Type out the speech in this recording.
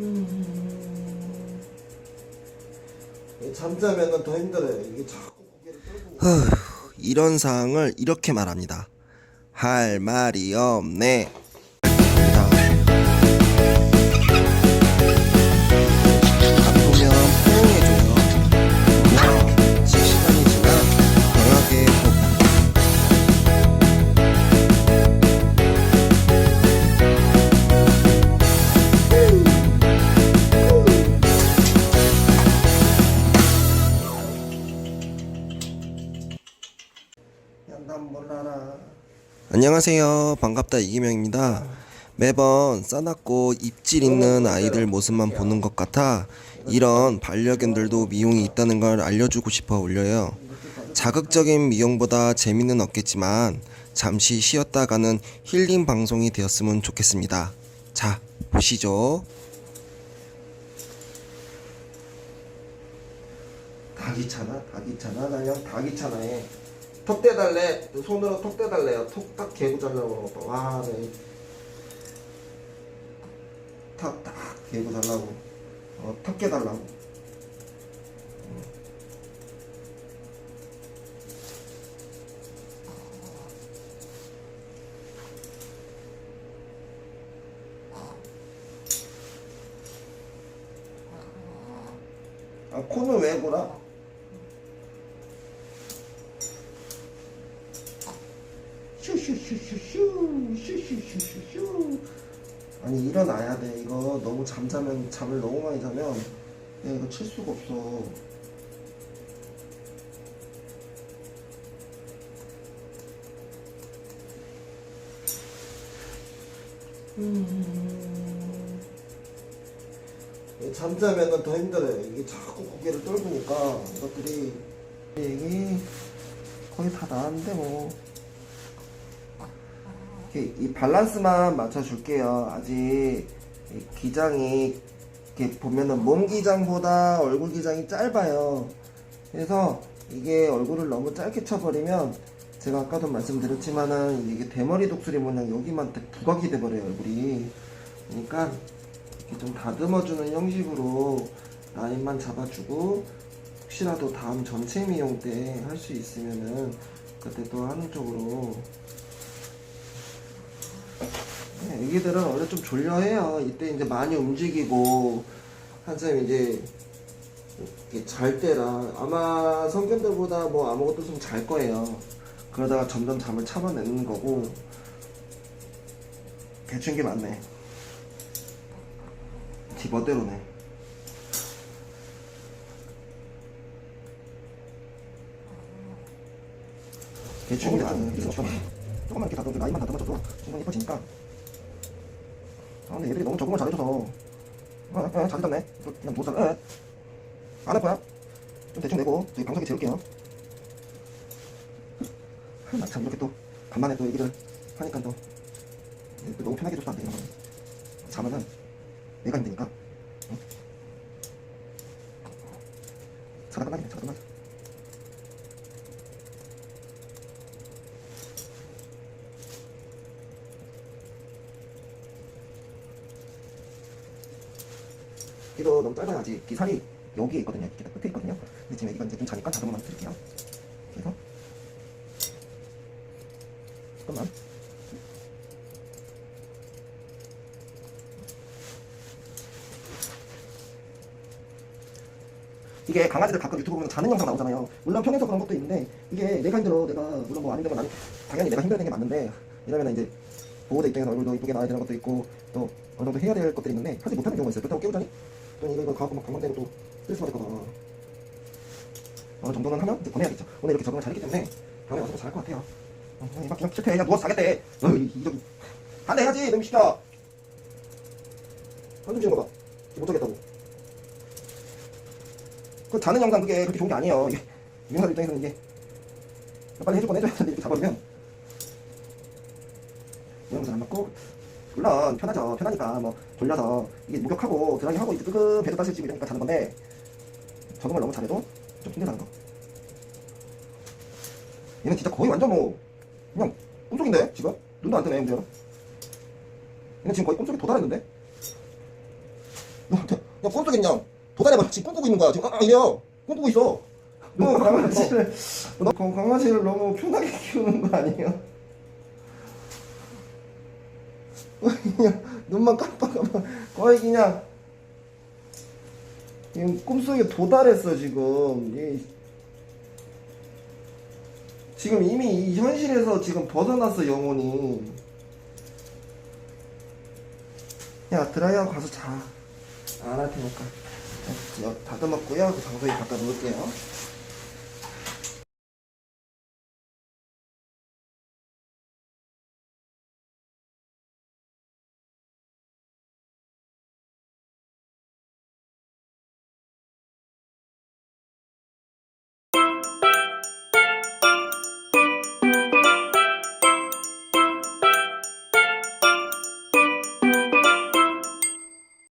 음. 잠자면은 더 힘들어요. 이게 자꾸 고개를. 후, 이런 상황을 이렇게 말합니다. 할 말이 없네. 안녕하세요. 반갑다 이기명입니다. 매번 싸납고 입질 있는 아이들 모습만 보는 것 같아 이런 반려견들도 미용이 있다는 걸 알려주고 싶어 올려요. 자극적인 미용보다 재미는 없겠지만 잠시 쉬었다 가는 힐링 방송이 되었으면 좋겠습니다. 자, 보시죠. 다 귀찮아, 다 귀찮아, 나 그냥 다 귀찮아해. 턱 떼달래, 손으로 턱 떼달래요. 턱 딱 개고 달라고. 그러고. 와, 네. 턱딱 개고 달라고. 어, 턱 깨달라고. 아, 코는 왜 골아? 슈슈슈슈슈 슈슈슈슈슈. 아니 일어나야 돼. 이거 너무 잠자면 잠을 너무 많이 자면. 야 이거 칠 수가 없어. 음. 잠자면은 더 힘들어요. 이게 자꾸 고개를 떨구니까 이것들이. 이게 거의 다 나왔는데 뭐 이렇게 이 밸런스만 맞춰줄게요. 아직 이 기장이 이렇게 보면은 몸 기장보다 얼굴 기장이 짧아요. 그래서 이게 얼굴을 너무 짧게 쳐버리면 제가 아까도 말씀드렸지만은 이게 대머리 독수리 모양 여기만 딱 부각이 돼버려요 얼굴이. 그러니까 이렇게 좀 다듬어주는 형식으로 라인만 잡아주고 혹시라도 다음 전체 미용 때 할 수 있으면은 그때 또 하는 쪽으로 네, 애기들은 원래 좀 졸려해요. 이때 이제 많이 움직이고 한참 이제 잘 때라 아마 성견들보다 뭐 아무것도 좀 잘 거예요. 그러다가 점점 잠을 참아내는 거고 게 맞네. 집어대로네. 대충 게 맞네. 조금만 이렇게 다듬어 라인만 다듬어줘도 충분히 이뻐지니까 아 근데 얘들이 너무 적응을 잘해줘서. 어, 어, 잘 잤네. 그냥 못 살아. 안 아파요 좀 대충 내고 저기 방석에 재울게요. 나참 이렇게 또 간만에 또 얘기를 하니까 또, 또 너무 편하게 줘도 안 되는 거네 자면은 내가 힘드니까. 응? 자다 끝나겠네 자다 끝나겠 이거 너무 아직 이 살이 여기에 있거든요. 이렇게 딱 끝에 있거든요. 근데 지금 여기가 이제 좀 자니까 자동만 드릴게요. 그래서 잠깐만. 이게 강아지들 가끔 유튜브 보면 자는 영상 나오잖아요. 물론 편해서 그런 것도 있는데 이게 내가 힘들어 내가 물론 뭐 안 힘들면 나는 당연히 내가 힘들어야 되는 게 맞는데 이러면 이제 보호자 입장에서 얼굴도 이쁘게 나와야 되는 것도 있고 또 어느 정도 해야 될 것들이 있는데 하지 못하는 경우가 있어요. 그렇다고 깨우자니 또 이거 이거 가고 막 방광대고 또 스트레스 받을까봐. 어느 정도는 하면 이제 보내야겠죠. 오늘 이렇게 적응을 잘했기 때문에 다음에 와서 잘할 것 같아요. 어, 이막 그냥 싫대 그냥 누워서 자겠대. 어, 이, 이적 반대 해야지. 너무 시켜. 한숨 쉬는 거봐. 못 자겠다고. 그 자는 영상 그게 그렇게 좋은 게 아니에요. 이게 유명사 입장에서는 이게 빨리 해줄 건 해줘야 되는데 이렇게 자버리면 모양새 안 맞고 물론 편하죠 편하니까 뭐 돌려서 이게 목욕하고 드라이 하고 이제 끄급 배도 따실지 이러니까 자는 건데 적응을 너무 잘해도 좀 힘들다는 거 얘는 진짜 거의 완전 뭐 그냥 꿈속인데 지금 눈도 안 뜨네 문제는 얘는 지금 거의 꿈속에 도달했는데 너, 그냥 꿈속에 그냥 도달해봐. 지금 꿈꾸고 있는 거야. 지금 아, 이래요. 꿈꾸고 있어. 너 강아지를, 너 강- 강아지를 너무 편하게 키우는 거 아니에요? 그냥 눈만 깜빡하면 거의 그냥 지금 꿈속에 도달했어 지금. 이- 지금 이미 이 현실에서 지금 벗어났어 영혼이. 야 드라이하고 가서 자. 안 할 테니까. 자, 다듬었고요. 그 장소에 갖다 놓을게요